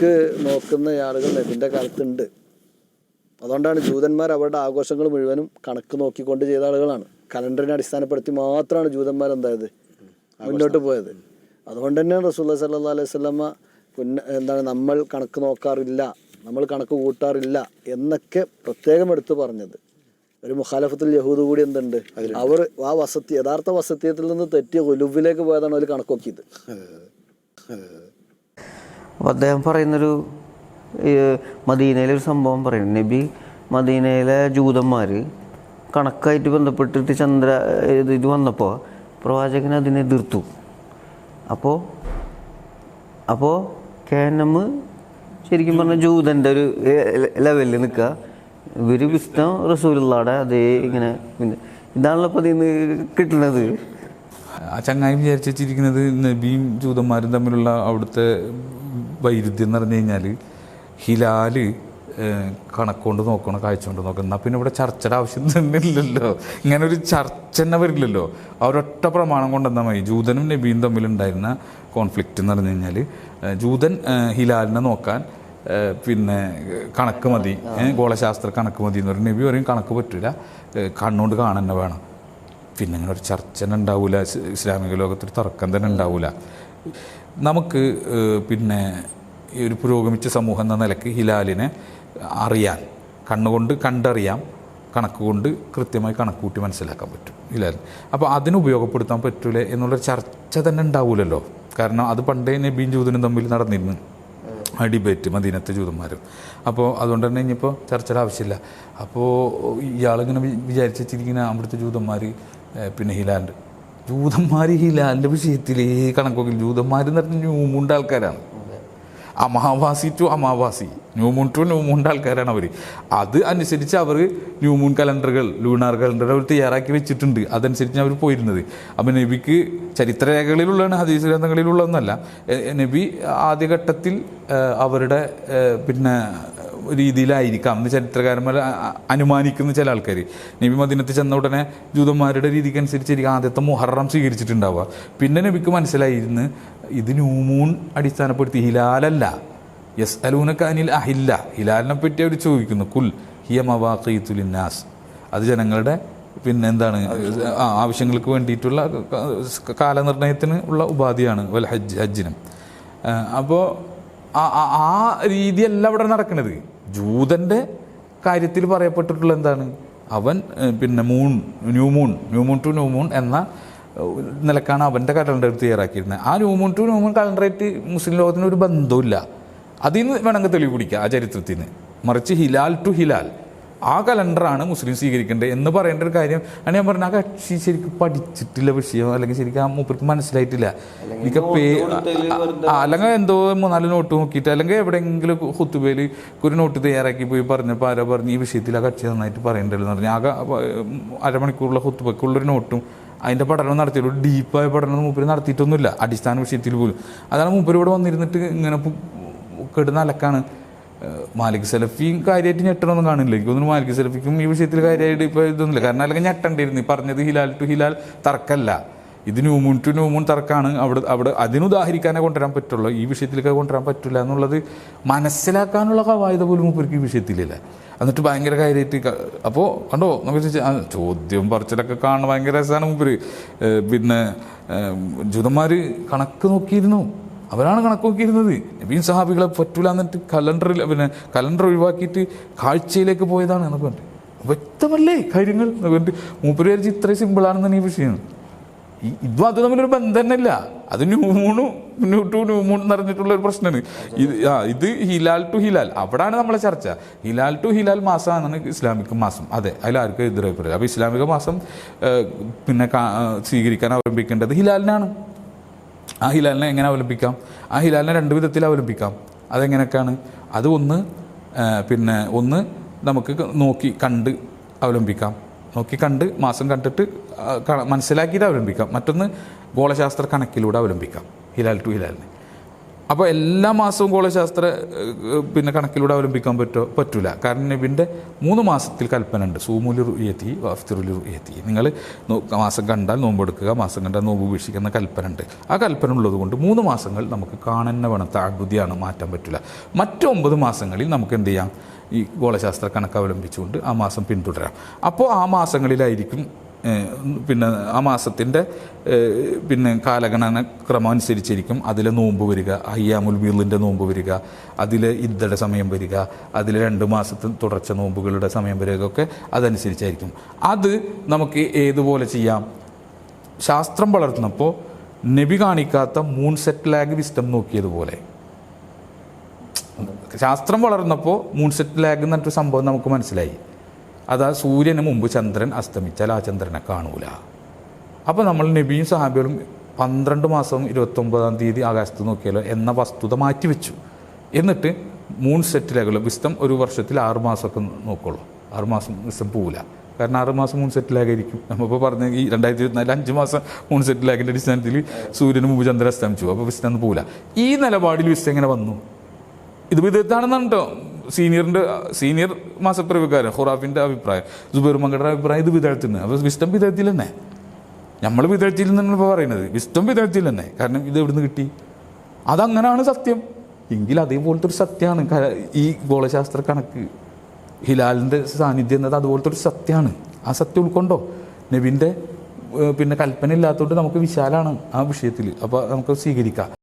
കണക്ക് നോക്കുന്ന ആളുകൾ നബിന്റെ കാലത്തുണ്ട്. അതുകൊണ്ടാണ് ജൂതന്മാർ അവരുടെ ആഘോഷങ്ങൾ മുഴുവനും കണക്ക് നോക്കിക്കൊണ്ട് ചെയ്ത ആളുകളാണ്. കലണ്ടറിനെ അടിസ്ഥാനപ്പെടുത്തി മാത്രമാണ് ജൂതന്മാർ എന്തായത്? മുന്നോട്ട് പോയത്. അതുകൊണ്ട് തന്നെയാണ് റസൂല്ല സല്ലാ അലൈഹി സ്വലമ പിന്നെ എന്താണ് നമ്മൾ കണക്ക് നോക്കാറില്ല നമ്മൾ കണക്ക് കൂട്ടാറില്ല എന്നൊക്കെ പ്രത്യേകം എടുത്തു പറഞ്ഞത്. ഒരു മുഖാലഫത്തിൽ യഹൂദ് കൂടി എന്തുണ്ട്? അവർ ആ വസത്തി യഥാർത്ഥ വസത്തിയത്തിൽ നിന്ന് തെറ്റിയ ഒലുവിലേക്ക് പോയതാണ് അവർ കണക്കൊക്കിയത് അപ്പോൾ അദ്ദേഹം പറയുന്നൊരു മദീനയിലെ ഒരു സംഭവം പറയുന്നു. നബി മദീനയിലെ ജൂതന്മാർ കണക്കായിട്ട് ബന്ധപ്പെട്ടിട്ട് ചന്ദ്ര ഇത് ഇത് വന്നപ്പോൾ പ്രവാചകൻ അതിനെ എതിർത്തു. അപ്പോൾ അപ്പോൾ കേനം ശരിക്കും പറഞ്ഞാൽ ജൂതന്റെ ഒരു ലെവലിൽ നിൽക്കുക ഇവർ വിസ്തം റസൂലുള്ളാടെ അതേ ഇങ്ങനെ പിന്നെ ഇതാണല്ലോ അപ്പം ഇന്ന് കിട്ടുന്നത്. ആ ചങ്ങായി വിചാരിച്ചിരിക്കുന്നത് നബിയും ജൂതന്മാരും തമ്മിലുള്ള അവിടുത്തെ വൈരുദ്ധ്യം എന്ന് പറഞ്ഞു കഴിഞ്ഞാൽ ഹിലാൽ കണക്കുകൊണ്ട് നോക്കണം കാഴ്ചകൊണ്ട് നോക്കണം. എന്നാൽ പിന്നെ ഇവിടെ ചർച്ചയുടെ ആവശ്യം തന്നെ ഇല്ലല്ലോ ഇങ്ങനെ ഒരു ചർച്ച തന്നെ വരില്ലല്ലോ. ആ ഒരൊറ്റ പ്രമാണം കൊണ്ടെന്നാൽ മതി. ജൂതനും നബിയും തമ്മിലുണ്ടായിരുന്ന കോൺഫ്ലിക്റ്റ് എന്ന് പറഞ്ഞു കഴിഞ്ഞാൽ ജൂതൻ ഹിലാലിനെ നോക്കാൻ പിന്നെ കണക്ക് മതി. ഗോളശാസ്ത്ര കണക്ക് മതി എന്ന് പറയും നബി പറയും കണക്ക് പറ്റില്ല കണ്ണുകൊണ്ട് കാണന്നെ വേണം. പിന്നെ അങ്ങനെ ഒരു ചർച്ച തന്നെ ഉണ്ടാവില്ല ഇസ്ലാമിക ലോകത്തൊരു തർക്കം തന്നെ ഉണ്ടാവില്ല നമുക്ക് പിന്നെ ഈ ഒരു പുരോഗമിച്ച സമൂഹം എന്ന നിലയ്ക്ക് ഹിലാലിനെ അറിയാൻ കണ്ണുകൊണ്ട് കണ്ടറിയാം കണക്ക് കൊണ്ട് കൃത്യമായി കണക്ക് കൂട്ടി മനസ്സിലാക്കാൻ പറ്റും ഹിലാൽ. അപ്പോൾ അതിന് ഉപയോഗപ്പെടുത്താൻ പറ്റൂലേ എന്നുള്ളൊരു ചർച്ച തന്നെ ഉണ്ടാവില്ലല്ലോ കാരണം അത് പണ്ടേ നബിയും ജൂതനും തമ്മിൽ നടന്നിരുന്നു. ആ ഡിബേറ്റ് മദീനത്തെ ജൂതന്മാരും. അപ്പോൾ അതുകൊണ്ട് തന്നെ ഇനിയിപ്പോൾ ചർച്ചയുടെ ആവശ്യമില്ല. അപ്പോൾ ഇയാളിങ്ങനെ വിചാരിച്ചിരിക്കുന്ന അവിടുത്തെ ജൂതന്മാർ പിന്നെ ഹിലാലുണ്ട് ജൂതന്മാർ ഈ ലാലിന്റെ വിഷയത്തിലേ കണക്കൊക്കെ ജൂതന്മാർ എന്ന് പറഞ്ഞാൽ ന്യൂമുണ്ട് ആൾക്കാരാണ്. അമാവാസി ടു അമാവാസി. ന്യൂമൂൺ ടു ന്യൂമൂണിന്റെ ആൾക്കാരാണ് അവർ അത് അനുസരിച്ച് അവർ ന്യൂമൂൺ കലണ്ടറുകൾ ലൂണാർ കലണ്ടറുകൾ അവർ തയ്യാറാക്കി വെച്ചിട്ടുണ്ട്. അതനുസരിച്ച് അവർ പോയിരുന്നത്. അപ്പം നബിക്ക് ചരിത്രരേഖകളിലുള്ളതാണ് ഹദീസ് ഗ്രന്ഥങ്ങളിലുള്ളതെന്നല്ല നബി ആദ്യഘട്ടത്തിൽ അവരുടെ പിന്നെ രീതിയിലായിരിക്കാം. എന്ന് ചരിത്രകാരന്മാർ അനുമാനിക്കുന്ന ചില ആൾക്കാർ നബി മദീനത്ത് ചെന്ന ഉടനെ ജൂതന്മാരുടെ രീതിക്ക് അനുസരിച്ചിരിക്കും ആദ്യത്തെ മുഹറം സ്വീകരിച്ചിട്ടുണ്ടാവുക. പിന്നെ നബിക്ക് മനസ്സിലായിരുന്നു ഇത് ന്യൂമൂൺ അടിസ്ഥാനപ്പെടുത്തി ഹിലാലല്ല. യെസ് അലൂനക്ക് അനിൽ അഹില്ല. ഹിലാലിനെ പറ്റി അവർ ചോദിക്കുന്നു കുൽ ഹിയ മവാഖീത്തുലിന്നാസ് അത് ജനങ്ങളുടെ പിന്നെ എന്താണ് ആവശ്യങ്ങൾക്ക് വേണ്ടിയിട്ടുള്ള കാലനിർണയത്തിന് ഉള്ള ഉപാധിയാണ് വൽ ഹജ്ജ് ഹജ്ജിനും. അപ്പോൾ ആ ആ രീതിയല്ല അവിടെ നടക്കുന്നത് ജൂതന്റെ കാര്യത്തിൽ പറയപ്പെട്ടിട്ടുള്ള എന്താണ്? അവൻ പിന്നെ moon new moon new moon to new moon എന്ന നിലക്കാണ് അവന്റെ കലണ്ടർ തയ്യാറാക്കിയിരുന്നത്. ആ new moon to new moon കലണ്ടറായിട്ട് Muslim ലോകത്തിന് ഒരു ബന്ധമില്ല അതിൽ നിന്ന് വേണമെങ്കിൽ തെളിവ് പിടിക്കുക ആ ചരിത്രത്തിന് മറിച്ച് ഹിലാൽ ടു ഹിലാൽ. ആ കലണ്ടറാണ് മുസ്ലിം സ്വീകരിക്കേണ്ടത് എന്ന് പറയേണ്ട ഒരു കാര്യം. ആണ് ഞാൻ പറഞ്ഞ ആ കക്ഷി ശരിക്കും പഠിച്ചിട്ടില്ല വിഷയം അല്ലെങ്കിൽ ശരിക്കും ആ മൂപ്പർക്ക് മനസ്സിലായിട്ടില്ല. എനിക്ക് പേ അല്ലെങ്കിൽ എന്തോ മൂന്നാൽ നോട്ട് നോക്കിയിട്ട് അല്ലെങ്കിൽ എവിടെയെങ്കിലും ഹുത്തുബയിൽ ഒരു നോട്ട് തയ്യാറാക്കി പോയി പറഞ്ഞപ്പോൾ ആരോ പറഞ്ഞ് ഈ വിഷയത്തിൽ ആ കക്ഷി നന്നായിട്ട് പറയേണ്ടതെന്ന് എന്ന് പറഞ്ഞാൽ ആകെ അരമണിക്കൂറുള്ള ഹുത്തുബക്കുള്ളൊരു നോട്ടും അതിന്റെ പഠനം നടത്തിയുള്ളൂ ഡീപ്പായ പഠനം മൂപ്പര് നടത്തിയിട്ടൊന്നുമില്ല. അടിസ്ഥാന വിഷയത്തിൽ പോലും. അതാണ് മൂപ്പര് ഇവിടെ വന്നിരുന്നിട്ട് ഇങ്ങനെ കെടുന്ന അലക്കാണ്. മാലിക് സെലഫിയും കാര്യമായിട്ട് ഞെട്ടണമെന്ന് കാണില്ല. എനിക്ക് തോന്നുന്നു മാലിക് സെലഫിക്കും ഈ വിഷയത്തിൽ കാര്യമായിട്ട് ഇപ്പോൾ ഇതൊന്നുമില്ല. കാരണം അല്ലെങ്കിൽ ഞെട്ടണ്ടിരുന്നു. പറഞ്ഞത് ഹിലാൽ ടു ഹിലാൽ തർക്കമല്ല ഇത് ന്യൂമൂൺ ടു ന്യൂമൂൺ തർക്കമാണ് അവിടെ അവിടെ അതിനുദാഹരിക്കാനേ കൊണ്ടുവരാൻ പറ്റുള്ളൂ. ഈ വിഷയത്തിലേക്ക് കൊണ്ടുവരാൻ പറ്റില്ല എന്നുള്ളത് മനസ്സിലാക്കാനുള്ള കവായത പോലും മൂപ്പർക്ക് ഈ വിഷയത്തിലില്ല. എന്നിട്ട് ഭയങ്കര കാര്യമായിട്ട് അപ്പോൾ കണ്ടോ? നമുക്ക് ചോദ്യം പറച്ചിലൊക്കെ കാണുന്ന ഭയങ്കര രസമാണ് മൂപ്പര്. പിന്നെ ജൂതന്മാർ കണക്ക് നോക്കിയിരുന്നു. അവരാണ് കണക്ക് നോക്കിയിരുന്നത് നബീൻ സഹാബികളെ പറ്റൂല എന്നിട്ട് കലണ്ടറിൽ പിന്നെ കലണ്ടർ ഒഴിവാക്കിയിട്ട് കാഴ്ചയിലേക്ക് പോയതാണ് എന്നൊക്കെ പറഞ്ഞിട്ട്. വ്യക്തമല്ലേ കാര്യങ്ങൾ പറഞ്ഞിട്ട് മൂപ്പര് വിചാരിച്ച് ഇത്രയും സിമ്പിളാണെന്നാണ് ഈ വിഷയം. ഇതും അത് തമ്മിലൊരു ബന്ധം തന്നെ ഇല്ല അത് ന്യൂമൂണു ന്യൂ ടു ന്യൂമൂൺ എന്ന് പറഞ്ഞിട്ടുള്ള ഒരു പ്രശ്നമാണ്. ഇത് ആ ഇത് ഹിലാൽ ടു ഹിലാൽ. അവിടാണ് നമ്മളെ ചർച്ച. ഹിലാൽ ടു ഹിലാൽ മാസമാണ് ഇസ്ലാമിക് മാസം. അതെ അതിലാർക്കും എതിരഭിപ്രായം? അപ്പോൾ ഇസ്ലാമിക മാസം പിന്നെ സ്വീകരിക്കാൻ അവലംബിക്കേണ്ടത് ഹിലാലിനാണ്. ആ ഹിലാലിനെ എങ്ങനെ അവലംബിക്കാം? ആ ഹിലാലിനെ രണ്ട് വിധത്തിൽ അവലംബിക്കാം. അതെങ്ങനെയൊക്കെയാണ്? അത് ഒന്ന് പിന്നെ ഒന്ന് നമുക്ക് നോക്കി കണ്ട് അവലംബിക്കാം. നോക്കി കണ്ട് മാസം കണ്ടിട്ട് മനസ്സിലാക്കിയിട്ട് അവലംബിക്കാം. മറ്റൊന്ന് ഗോളശാസ്ത്ര കണക്കിലൂടെ അവലംബിക്കാം. ഹിലാൽ ടു ഹിലാലിനെ. അപ്പോൾ എല്ലാ മാസവും ഗോളശാസ്ത്ര ശാസ്ത്ര പിന്നെ കണക്കിലൂടെ അവലംബിക്കാൻ പറ്റോ പറ്റില്ല കാരണം ഇതിന്റെ മൂന്ന് മാസത്തിൽ കൽപ്പന ഉണ്ട്. സൂമുലി റുയത്തി വഫ്തിറുലി റുയത്തി നിങ്ങൾ മാസം കണ്ടാൽ നോമ്പെടുക്കുക മാസം കണ്ടാൽ നോമ്പ് വീക്ഷിക്കുന്ന കൽപ്പന ഉണ്ട്. ആ കൽപ്പന ഉള്ളതുകൊണ്ട് മൂന്ന് മാസങ്ങൾ നമുക്ക് കാണുന്ന വേണം. താഴ്ബുദ്ധിയാണ് മാറ്റാൻ പറ്റില്ല മറ്റ് ഒമ്പത് മാസങ്ങളിൽ നമുക്ക് എന്ത് ചെയ്യാം? ഈ ഗോളശാസ്ത്ര കണക്ക് അവലംബിച്ചുകൊണ്ട് ആ മാസം പിന്തുടരാം. അപ്പോൾ ആ മാസങ്ങളിലായിരിക്കും പിന്നെ ആ മാസത്തിന്റെ പിന്നെ കാലഗണന ക്രമം അനുസരിച്ചിരിക്കും. അതിൽ നോമ്പ് വരിക അയ്യാമുൽ ബീളിന്റെ നോമ്പ് വരിക അതിൽ ഇദ്ദയുടെ സമയം വരിക അതിൽ രണ്ട് മാസത്തെ തുടർച്ച നോമ്പുകളുടെ സമയം വരിക ഒക്കെ അതനുസരിച്ചായിരിക്കും. അത് നമുക്ക് ഏതുപോലെ ചെയ്യാം? ശാസ്ത്രം വളർത്തുന്നപ്പോൾ നബി കാണിക്കാത്ത മൂൺ സെറ്റ് ലാഗ് വിസ്റ്റം നോക്കിയതുപോലെ. ശാസ്ത്രം വളർന്നപ്പോൾ മൂൺ സെറ്റ് ലാഗ് എന്ന് സംഭവം നമുക്ക് മനസ്സിലായി. അതാ സൂര്യന് മുമ്പ് ചന്ദ്രൻ അസ്തമിച്ചാൽ ആ ചന്ദ്രനെ കാണൂല. അപ്പോൾ നമ്മൾ നബിയും സഹാബികളും പന്ത്രണ്ട് മാസം ഇരുപത്തൊമ്പതാം തീയതി ആകാശത്ത് നോക്കിയാലോ എന്ന വസ്തുത മാറ്റിവെച്ചു. എന്നിട്ട് മൂൺ സെറ്റിലാകുള്ളൂ വിസ്തം ഒരു വർഷത്തിൽ ആറ് മാസമൊക്കെ നോക്കുള്ളൂ. ആറ് മാസം വിസ്തം പോവില്ല. കാരണം ആറ് മാസം മൂൺ സെറ്റിലാകായിരിക്കും നമ്മളിപ്പോൾ പറഞ്ഞ ഈ രണ്ടായിരത്തി ഇരുപത്തിനാല് അഞ്ച് മാസം മൂൺ സെറ്റിലാക്കിന്റെ അടിസ്ഥാനത്തിൽ സൂര്യന് മുമ്പ് ചന്ദ്രൻ അസ്തമിച്ചു. അപ്പോൾ വിസ്തം പോവില്ല. ഈ നിലപാടിൽ വിസ്തം എങ്ങനെ വന്നു? ഇത് വിദഗ്ധാണെന്നാണ് കേട്ടോ സീനിയറിന്റെ സീനിയർ മാസപ്പിറവിക്കാരൻ ഖുറാഫിന്റെ അഭിപ്രായം. ജുബൈർ മങ്കടയുടെ അഭിപ്രായം ഇത് വിദഗ്ധത്തിന്. അപ്പോൾ വിസ്റ്റം വിദഗ്ധത്തിൽ തന്നെ നമ്മൾ വിദഗ്ധത്തിൽ നിന്നാണ് ഇപ്പോൾ പറയുന്നത്. വിസ്റ്റം വിദഗ്ധത്തിൽ തന്നെ കാരണം ഇത് എവിടുന്ന് കിട്ടി? അതങ്ങനെയാണ് സത്യം. എങ്കിൽ അതേപോലത്തെ ഒരു സത്യമാണ് ഈ ഗോളശാസ്ത്ര കണക്ക്. ഹിലാലിന്റെ സാന്നിധ്യം എന്നത് അതുപോലത്തെ ഒരു സത്യമാണ് ആ സത്യം ഉൾക്കൊണ്ടോ? നബിന്റെ പിന്നെ കൽപ്പന ഇല്ലാത്തതുകൊണ്ട് നമുക്ക് വിശാലാണ് ആ വിഷയത്തിൽ അപ്പോൾ നമുക്ക് സ്വീകരിക്കാം.